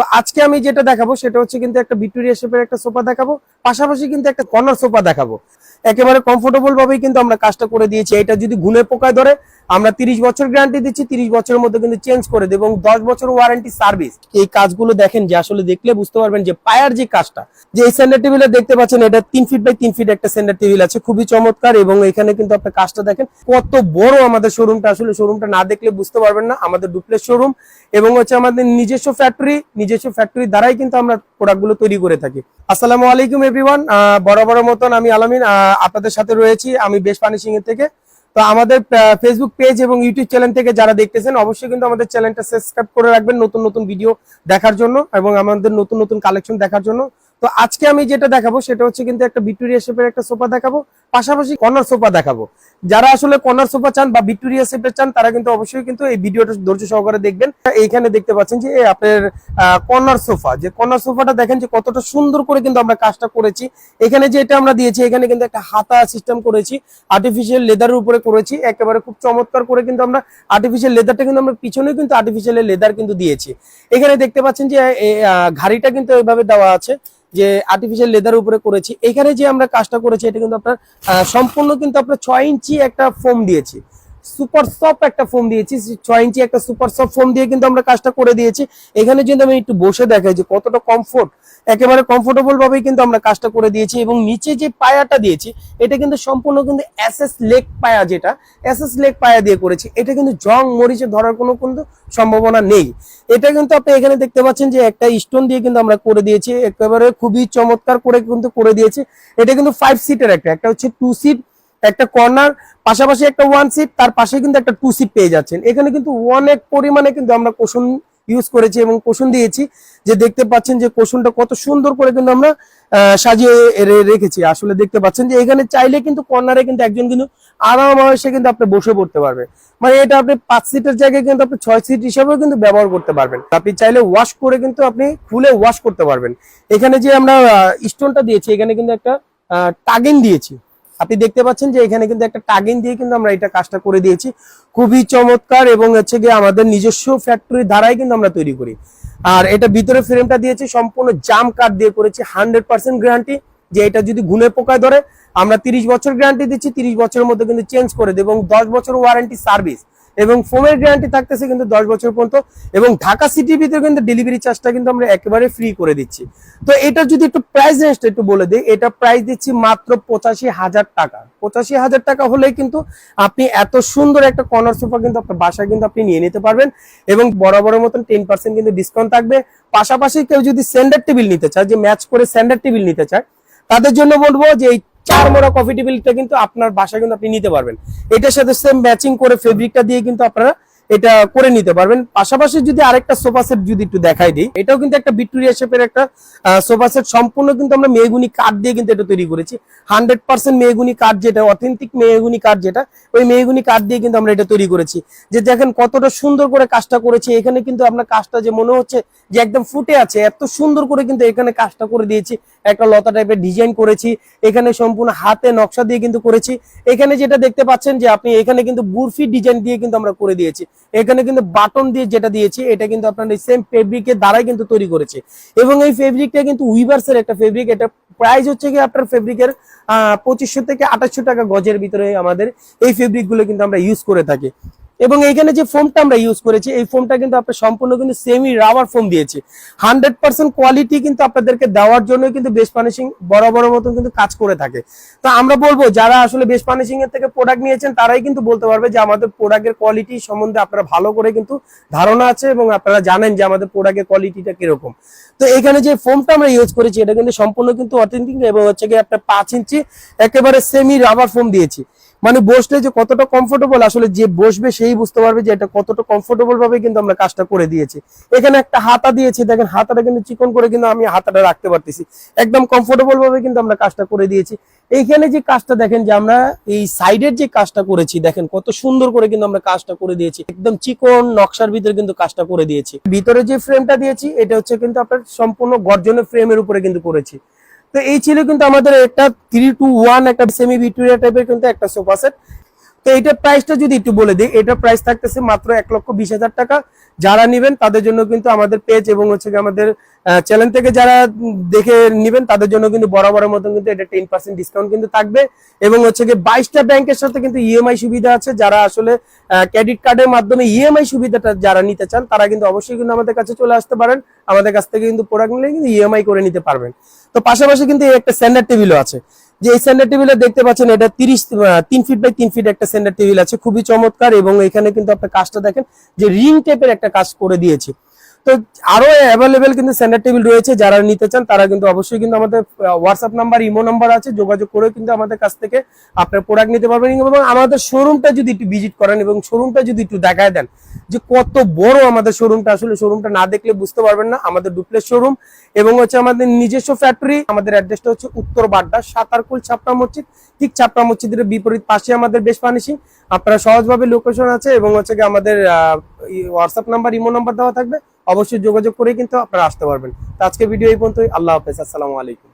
তো আজকে আমি যেটা দেখাবো সেটা হচ্ছে কিন্তু একটা ভিক্টোরিয়া শেপের একটা সোফা দেখাবো, পাশাপাশি কিন্তু একটা কর্নার সোফা দেখাবো। একেবারে কমফোর্টেবল ভাবেই কিন্তু আমরা কাজটা করে দিয়েছি। এটা যদি ঘুনে পোকায় ধরে, আমরা তিরিশ বছর গ্যারান্টি দিচ্ছি, তিরিশ বছরের মধ্যে কিন্তু চেঞ্জ করে দেবো এবং দশ বছর ওয়ারেন্টি সার্ভিস এই কাজগুলো দেখেন যে আসলে দেখলে বুঝতে পারবেন যে পায়ার যে কাজটা, যে এই সেন্টার টেবিলে দেখতে পাচ্ছেন, এটা তিন ফিট বাই তিন ফিট একটা সেন্টার টেবিল আছে, খুবই চমৎকার এবং এখানে কিন্তু আপনার কাজটা দেখেন কত বড় আমাদের শোরুমটা আসলে শোরুমটা না দেখলে বুঝতে পারবেন না, আমাদের ডুপ্লেস শোরুম এবং হচ্ছে আমাদের নিজস্ব ফ্যাক্টরি নিজস্ব ফ্যাক্টরি দ্বারাই কিন্তু আমরা প্রোডাক্টগুলো তৈরি করে থাকি। আসসালামু আলাইকুম এভরিওয়ান বড় বড় মতন আমি আলামিন আপনাদের সাথে রয়েছি আমি বেশ পানিশিং এর থেকে। তো আমাদের ফেসবুক পেজ এবং ইউটিউব চ্যানেল থেকে যারা দেখতেছেন, অবশ্যই কিন্তু আমাদের চ্যানেলটা সাবস্ক্রাইব করে রাখবেন নতুন নতুন ভিডিও দেখার জন্য এবং আমাদের নতুন নতুন কালেকশন দেখার জন্য। তো আজকে আমি যেটা দেখাবো সেটা হচ্ছে কিন্তু একটা ভিক্টোরিয়া শেপের একটা সোফা দেখাবো। পাশাপাশি কর্নার সোফা দেখাবো। যারা আসলে কর্নার সোফা চান বা ভিক্টোরিয়া শেপের চান, তারা কিন্তু অবশ্যই কিন্তু এই ভিডিওটা ধৈর্য সহকারে দেখবেন। এইখানে দেখতে পাচ্ছেন যে আপনার কর্নার সোফা। যে কর্নার সোফাটা দেখেন যে কতটা সুন্দর করে কিন্তু আমরা কাজটা করেছি। এখানে যে এটা আমরা দিয়েছি, এখানে কিন্তু একটা হাতা সিস্টেম করেছি আর্টিফিশিয়াল লেদারের উপরে করেছি। একেবারে খুব চমৎকার করে কিন্তু আমরা আর্টিফিশিয়াল লেদারটা কিন্তু আমরা পিছনেও কিন্তু আর্টিফিশিয়াল লেদার কিন্তু দিয়েছি। এখানে দেখতে পাচ্ছেন যে ঘাড়িটা কিন্তু এইভাবে দেওয়া আছে, যে আর্টিফিশিয়াল লেদার উপরে করেছি। এখানে যে আমরা কাজটা করেছি, এটা কিন্তু আপনার সম্পূর্ণ কিন্তু আপনার ছয় ইঞ্চি একটা ফোম দিয়েছি। সুপার সফট একটা ফোম দিয়েছি ছয় ইঞ্চি একটা সুপার সফট ফোম দিয়ে কিন্তু আমরা কাজটা করে দিয়েছি। এখানে যদি আমি একটু বসে দেখাই যে কতটা কমফোর্ট একেবারে কমফোর্টেবল ভাবেই কিন্তু আমরা কাজটা করে দিয়েছি এবং নিচে যে পায়াটা দিয়েছি, এটা কিন্তু সম্পূর্ণ কিন্তু এসএস লেগ পায়া যেটা এসএস লেগ পায়া দিয়ে করেছি। এটা কিন্তু জং মরিচে ধরার কোনো কিন্তু সম্ভাবনা নেই। এটা কিন্তু আপনি এখানে দেখতে পাচ্ছেন যে একটা স্টোন দিয়ে কিন্তু আমরা করে দিয়েছি, একেবারে খুবই চমৎকার করে কিন্তু করে দিয়েছি। এটা কিন্তু ফাইভ সিটের একটা একটা হচ্ছে টু সিট একটা কর্নার পাশাপাশি একটা ওয়ান সিট তার পাশে কিন্তু একটা টু সিট পেয়ে যাচ্ছেন। এখানে কিন্তু অনেক পরিমাণে কিন্তু আমরা কোশন ইউজ করেছি এবং কোশন দিয়েছি। যে দেখতে পাচ্ছেন যে কোশনটা কত সুন্দর করে কিন্তু আমরা সাজিয়ে রেখেছি। আসলে দেখতে পাচ্ছেন যে এখানে চাইলে কিন্তু কর্নারে কিন্তু একজন কিন্তু আরাম এসে কিন্তু আপনি বসে পড়তে পারবে মানে এটা আপনি পাঁচ সিটের জায়গায় কিন্তু আপনি ছয় সিট হিসাবেও কিন্তু ব্যবহার করতে পারবেন। আপনি চাইলে ওয়াশ করে কিন্তু আপনি খুলে ওয়াশ করতে পারবেন। এখানে যে আমরা স্টোনটা দিয়েছি, এখানে কিন্তু একটা টাগিন দিয়েছি। আপনি দেখতে পাচ্ছেন যে এখানে কিন্তু একটা টাগিন দিয়ে কিন্তু আমরা এটা কাজটা করে দিয়েছি। খুবই চমৎকার এবং হচ্ছে গিয়ে আমাদের নিজস্ব ফ্যাক্টরি দ্বারাই কিন্তু আমরা তৈরি করি। আর এটা ভিতরে ফ্রেমটা দিয়েছি, সম্পূর্ণ জাম কাঠ দিয়ে করেছি হান্ড্রেড পার্সেন্ট গ্যারান্টি যে এটা যদি গুনে পোকায় ধরে, আমরা তিরিশ বছর গ্যারান্টি দিচ্ছি, তিরিশ বছরের মধ্যে কিন্তু চেঞ্জ করে দেবো এবং দশ বছর ওয়ারেন্টি সার্ভিস এবং ফোনের গ্যারান্টি থাকতেছে কিন্তু দশ বছর পর্যন্ত। এবং ঢাকা সিটির ভিতরে কিন্তু ডেলিভারি চার্জটা কিন্তু আমরা একেবারে ফ্রি করে দিচ্ছি। তো এটা যদি একটু প্রাইস রেঞ্জটা একটু বলে দিই, এটা প্রাইস দিচ্ছি মাত্র পঁচাশি হাজার টাকা। পঁচাশি হাজার টাকা হলেই কিন্তু আপনি এত সুন্দর একটা কর্নার সোফা কিন্তু আপনার বাসায় কিন্তু আপনি নিয়ে নিতে পারবেন এবং বরাবরের মতন টেন পার্সেন্ট কিন্তু ডিসকাউন্ট থাকবে। পাশাপাশি কেউ যদি স্যান্ডার্ড টেবিল নিতে চায়, যে ম্যাচ করে স্যান্ডার্ড টেবিল নিতে চায়, তাদের জন্য বলব যে এই চার মোড়া কফি টেবিলটা কিন্তু আপনার বাসায় কিন্তু আপনি নিতে পারবেন। এটার সাথে সেম ম্যাচিং করে ফেব্রিকটা দিয়ে কিন্তু আপনারা এটা করে নিতে পারবেন। পাশাপাশি যদি আরেকটা সোফা সেট যদি একটু দেখাই দিই, এটাও কিন্তু একটা ভিক্টোরিয়া শেপের একটা সোফা সেট সম্পূর্ণ কিন্তু আমরা মেগুনি কাঠ দিয়ে কিন্তু এটা তৈরি করেছি। হান্ড্রেড পার্সেন্ট মেগুনি কাঠ যেটা অথেন্টিক মেগুনি কাঠ যেটা, ওই মেগুনি কাঠ দিয়ে কিন্তু আমরা এটা তৈরি করেছি। যে দেখেন কতটা সুন্দর করে কাজটা করেছি। এখানে কিন্তু আপনার কাজটা যে মনে হচ্ছে যে একদম ফুটে আছে, এত সুন্দর করে কিন্তু এখানে কাজটা করে দিয়েছি। একটা লতা টাইপের ডিজাইন করেছি, এখানে সম্পূর্ণ হাতে নকশা দিয়ে কিন্তু করেছি। এখানে যেটা দেখতে পাচ্ছেন যে আপনি এখানে কিন্তু বুরফি ডিজাইন দিয়ে কিন্তু আমরা করে দিয়েছি। এখানে কিন্তু বাটন দিয়ে যেটা দিয়েছি, এটা কিন্তু আপনার এই সেম ফেব্রিকের দ্বারাই কিন্তু তৈরি করেছে। এবং এই ফেব্রিকটা কিন্তু উইভার্সের একটা ফেব্রিক এটা প্রাইস হচ্ছে কি আপনার ফেব্রিকের পঁচিশশো থেকে আঠাশশো টাকা গজের ভিতরে আমাদের এই ফেব্রিকগুলো কিন্তু আমরা ইউজ করে থাকি। এবং এইখানে যে ফোমটা আমরা ইউজ করেছি, এই ফোমটা কিন্তু আপনার সম্পূর্ণ কিন্তু সেমি রাবার ফোম দিয়েছি। হান্ড্রেড পার্সেন্ট কোয়ালিটি কিন্তু আপনাদেরকে দেওয়ার জন্য কিন্তু বেশ পানিশিং বড় বড় মতন কিন্তু কাজ করে থাকে। তো আমরা বলব, যারা আসলে বেশ পানিশিং এর থেকে প্রোডাক্ট নিয়েছেন, তারাই কিন্তু বলতে পারবে যে আমাদের প্রোডাক্টের কোয়ালিটি সম্বন্ধে আপনারা ভালো করে কিন্তু ধারণা আছে এবং আপনারা জানেন যে আমাদের প্রোডাক্টের কোয়ালিটিটা কীরকম। তো এখানে যে ফোমটা আমরা ইউজ করেছি, এটা কিন্তু সম্পূর্ণ কিন্তু অথেন্টিক এবং হচ্ছে কি আপনার পাঁচ ইঞ্চি একেবারে সেমি রাবার ফোম দিয়েছি। মানে বসলে যে কতটা কমফোর্টেবল আসলে যে বসবে সেই বুঝতে পারবে যে এটা কতটা কমফোর্টেবল ভাবে কিন্তু আমরা কাজটা করে দিয়েছি। এখানে একটা হাতা দিয়েছি, দেখেন হাতাটা কিন্তু চিকন করে কিন্তু আমি হাতাটা রাখতে পারতেছি। একদম কমফোর্টেবল ভাবে কিন্তু আমরা কাজটা করে দিয়েছি। এইখানে যে কাজটা দেখেন যে আমরা এই সাইডের যে কাজটা করেছি, দেখেন কত সুন্দর করে কিন্তু আমরা কাজটা করে দিয়েছি। একদম চিকন নকশার ভিতরে কিন্তু কাজটা করে দিয়েছি। ভিতরে যে ফ্রেমটা দিয়েছি, এটা হচ্ছে কিন্তু আপনার সম্পূর্ণ গর্জনের ফ্রেমের উপরে কিন্তু করেছি। তো এই ছিল কিন্তু আমাদের একটা থ্রি টু ওয়ান একটা সেমি ভিক্টোরিয়া টাইপের কিন্তু একটা সোফা সেট তো এইটার প্রাইসটা যদি একটু বলে দিই, এটার প্রাইস থাকতেছে মাত্র এক লক্ষ বিশ হাজার টাকা। যারা নিবেন, তাদের জন্য কিন্তু আমাদের পেজ এবং হচ্ছে আমাদের চ্যানেল থেকে যারা দেখে নিবেন, তাদের জন্য কিন্তু বরাবর মতন কিন্তু এটা টেন পার্সেন্ট ডিসকাউন্ট কিন্তু থাকবে। এবং হচ্ছে গিয়ে বাইশটা ব্যাংকের সাথে কিন্তু ইএমআই সুবিধা আছে। যারা আসলে ক্রেডিট কার্ডের মাধ্যমে ইএমআই সুবিধাটা যারা নিতে চান, তারা কিন্তু অবশ্যই কিন্তু আমাদের কাছে চলে আসতে পারেন। আমাদের কাছ থেকে কিন্তু প্রোডাক্ট নিলে কিন্তু ইএমআই করে নিতে পারবেন। তো পাশাপাশি কিন্তু একটা স্ট্যান্ডার্ড টেবিলও আছে। যে এই সেন্টার টেবিলে দেখতে পাচ্ছেন, এটা তিরিশ তিন ফিট বাই তিন ফিট একটা সেন্টার টেবিল আছে, খুবই চমৎকার এবং এখানে কিন্তু আপনার কাজটা দেখেন যে রিং টাইপের একটা কাজ করে দিয়েছি। তো আরও অ্যাভেলেবেল কিন্তু সেন্টার টেবিল রয়েছে, যারা নিতে চান তারা কিন্তু অবশ্যই কিন্তু আমাদের হোয়াটসঅ্যাপ নাম্বার ইমো নাম্বার আছে, যোগাযোগ করে কিন্তু আমাদের কাছ থেকে আপনার প্রোডাক্ট নিতে পারবেন। এবং আমাদের শোরুমটা যদি একটু ভিজিট করেন এবং শোরুমটা যদি একটু দেখায় দেন যে কত বড় আমাদের শোরুমটা আসলে শোরুমটা না দেখলে বুঝতে পারবেন না, আমাদের ডুপ্লেস শোরুম এবং হচ্ছে আমাদের নিজস্ব ফ্যাক্টরি আমাদের অ্যাড্রেসটা হচ্ছে উত্তর বাড্ডা, সাতারকুল, ছাপড়া মসজিদ, ঠিক ছাপড়া মসজিদের বিপরীত পাশে আমাদের বেশ ফার্নিশিং আপনারা সহজভাবে লোকেশন আছে এবং হচ্ছে আমাদের হোয়াটসঅ্যাপ নাম্বার ইমো নাম্বার দেওয়া থাকবে। অবশ্যই যোগাযোগ করে কিন্তু আপনারা আসতে পারবেন। তো আজকে ভিডিও এই পর্যন্তই। আল্লাহ হাফেজ। আসসালামু আলাইকুম।